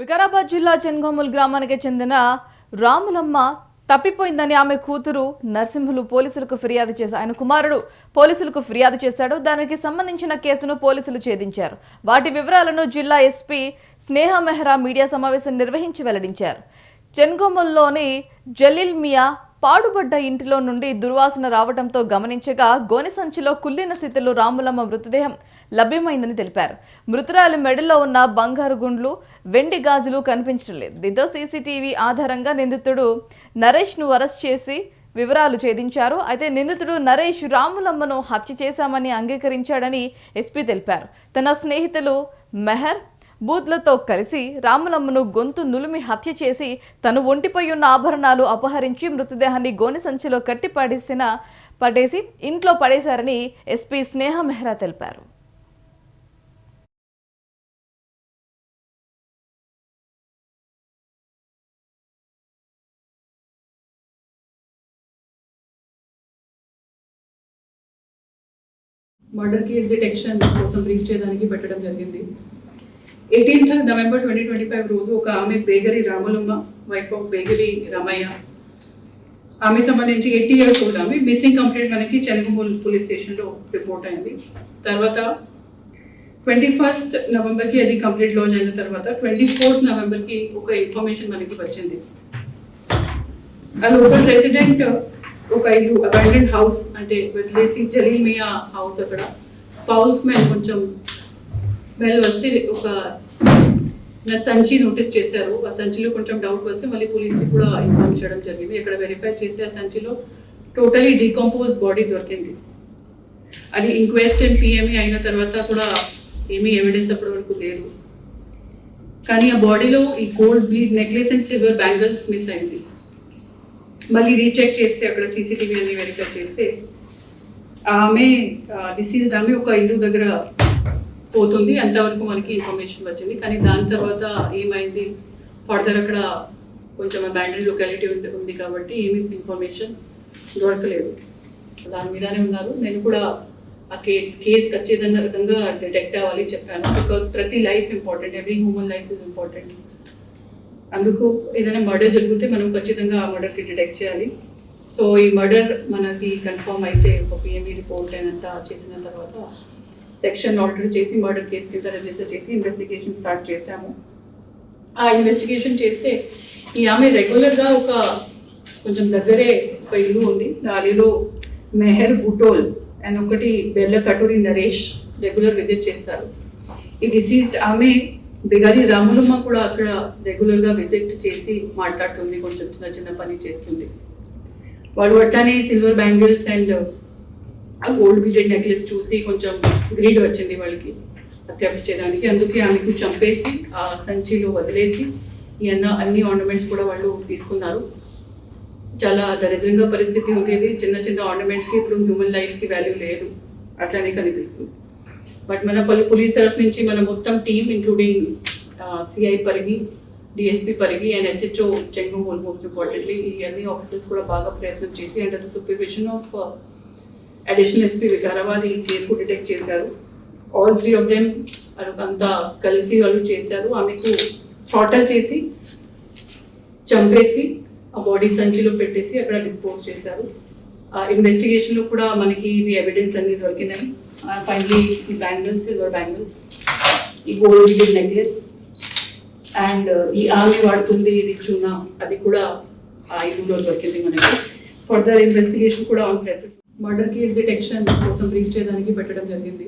వికారాబాద్ జిల్లా చెన్గోముల్ గ్రామానికి చెందిన రాములమ్మ తప్పిపోయిందని ఆమె కూతురు నరసింహులు పోలీసులకు ఫిర్యాదు చేశారు ఆయన కుమారుడు పోలీసులకు ఫిర్యాదు చేశాడు. దానికి సంబంధించిన కేసును పోలీసులు ఛేదించారు. వాటి వివరాలను జిల్లా ఎస్పీ స్నేహ మెహ్రా మీడియా సమావేశం నిర్వహించి వెల్లడించారు. చెన్గోముల్లోని జలీల్ మియా పాడుబడ్డ ఇంటిలో నుండి దుర్వాసన రావడంతో గమనించగా గోనె సంచిలో కుళ్ళిన స్థితిలో రాములమ్మ మృతదేహం లభ్యమైందని తెలిపారు. మృతురాలి మెడలో ఉన్న బంగారు గుండ్లు వెండి గాజులు కనిపించడం లేదు. దీంతో సీసీటీవీ ఆధారంగా నిందితుడు నరేష్ను అరెస్ట్ చేసి వివరాలు ఛేదించారు. అయితే నిందితుడు నరేష్ రాములమ్మను హత్య చేశామని అంగీకరించాడని ఎస్పీ తెలిపారు. తన స్నేహితులు మెహర్ బూత్లతో కలిసి రాములమ్మను గొంతు నులిమి హత్య చేసి తను ఒంటిపై ఉన్న ఆభరణాలు అపహరించి మృతదేహాన్ని గోనె సంచిలో కట్టి పడేసిన పడేసి ఇంట్లో పడేశారని ఎస్పీ స్నేహ మెహ్రా తెలిపారు. మర్డర్ కేస్ డిటెక్షన్ కోసం బ్రీఫ్ చేయడానికి పెట్టడం జరిగింది. Eighteenth November twenty twenty five రోజు ఒక ఆమె బేగరి రాములమ్మ వైఫ్ ఆఫ్ బేగరి రామయ్య. ఆమె సంబంధించి ఎయిటీ ఇయర్స్ ఓల్డ్ ఆమె. మిస్సింగ్ కంప్లైంట్ మనకి చెనగమూల్ పోలీస్ స్టేషన్లో రిపోర్ట్ అయింది. తర్వాత ట్వంటీ ఫస్ట్ నవంబర్కి అది కంప్లీట్ లాంచ్ అయిన తర్వాత ట్వంటీ ఫోర్త్ నవంబర్కి ఒక ఇన్ఫర్మేషన్ మనకి వచ్చింది. ఆ లోకల్ రెసిడెంట్ ఒక ఇల్లు అబాండెంట్ హౌస్ అంటే వదిలేసి జలీల్ మియా హౌస్ అక్కడ. ఫౌల్ స్మెల్ కొంచెం స్మెల్ వస్తే ఒక నా సంచి నోటీస్ చేశారు. ఆ సంచిలో కొంచెం డౌట్ వస్తే మళ్ళీ పోలీస్కి కూడా ఇన్ఫార్మ్ చేయడం జరిగింది. ఇక్కడ వెరిఫై చేస్తే ఆ సంచిలో టోటలీ డీకంపోజ్ బాడీ దొరికింది. అది ఇంక్వెస్ట్ అండ్ పిఎంఈ అయిన తర్వాత కూడా ఏమీ ఎవిడెన్స్ అప్పటి వరకు లేదు. కానీ ఆ బాడీలో ఈ gold bead necklace and silver bangles miss అయింది. మళ్ళీ రీచెక్ చేస్తే అక్కడ సీసీటీవీ అన్ని వెరిఫై చేస్తే ఆమె డిసీజ్డ్ ఆమె ఒక ఇల్లు దగ్గర పోతుంది అంతవరకు మనకి ఇన్ఫర్మేషన్ వచ్చింది. కానీ దాని తర్వాత ఏమైంది? ఫర్దర్ అక్కడ కొంచెం అబాండెడ్ లొకాలిటీ ఉంది ఉంది కాబట్టి ఏమి ఇన్ఫర్మేషన్ దొరకలేదు. దాని మీదనే ఉన్నారు. నేను కూడా ఆ కే కేసు ఖచ్చితంగా డిటెక్ట్ అవ్వాలి చెప్పాను. బికాస్ ప్రతి life important every human life is important అందుకు ఏదైనా మర్డర్ జరిగితే మనం ఖచ్చితంగా ఆ మర్డర్కి డిటెక్ట్ చేయాలి. సో ఈ మర్డర్ మనకి కన్ఫర్మ్ అయితే ఒక పిఎంఈ రిపోర్ట్ అయినంత చేసిన తర్వాత సెక్షన్ ఆర్డర్ చేసి మర్డర్ కేసు కింద రిజిస్టర్ చేసి ఇన్వెస్టిగేషన్ స్టార్ట్ చేశాము. ఆ ఇన్వెస్టిగేషన్ చేస్తే ఈ ఆమె రెగ్యులర్గా ఒక కొంచెం దగ్గరే ఒక ఇల్లు ఉంది. దానిలో మెహర్ బుటోల్ అండ్ ఒకటి బెల్ల కటూరి నరేష్ రెగ్యులర్ విజిట్ చేస్తారు. ఈ డిసీజ్డ్ ఆమె బిగారి రాములమ్మ కూడా అక్కడ రెగ్యులర్గా విజిట్ చేసి మాట్లాడుతుంది కొంచెం చిన్న చిన్న పని చేస్తుంది. వాళ్ళు అట్లానే సిల్వర్ బ్యాంగిల్స్ అండ్ ఆ గోల్డ్ బీటెడ్ నెక్లెస్ చూసి కొంచెం గ్రీడ్ వచ్చింది వాళ్ళకి. థెఫ్ట్ అందుకే ఆమెకు చంపేసి ఆ సంచిలో వదిలేసి ఈ అన్న అన్ని ఆర్నమెంట్స్ కూడా వాళ్ళు తీసుకున్నారు. చాలా దరిద్రంగా పరిస్థితి ఉండేది. చిన్న చిన్న ఆర్నమెంట్స్కి ఇప్పుడు హ్యూమన్ లైఫ్కి వాల్యూ లేదు. అట్లానే కనిపిస్తుంది. బట్ మన పలు పోలీస్ తరఫు నుంచి మన మొత్తం team including CI Parigi DSP Parigi and SHO Chengu most importantly ఈ అన్ని ఆఫీసర్స్ కూడా బాగా ప్రయత్నం చేసి and the supervision of additional SP Vikarabad ఈ కేసు డిటెక్ట్ చేశారు. ఆల్ త్రీ ఆఫ్ దెమ్ అంతా కలిసి వాళ్ళు చేశారు. ఆమెకు థ్రాటల్ చేసి చంపేసి ఆ బాడీ సంచిలో పెట్టేసి అక్కడ డిస్పోజ్ చేశారు. ఆ ఇన్వెస్టిగేషన్లో కూడా మనకి ఇవి ఎవిడెన్స్ అన్ని దొరికినాయి. ఫైనలీ ఈ బ్యాంగిల్స్ సిల్వర్ బ్యాంగిల్స్ ఈ గోల్డ్ నెక్లెస్ అండ్ ఈ ఆమె వాడుతుంది ఇది చూనా అది కూడా ఆ ఇల్లులో దొరికింది మనకి. ఫర్దర్ ఇన్వెస్టిగేషన్ కూడా on process murder case detection కోసం బ్రీఫ్ చేయడానికి పెట్టడం జరిగింది.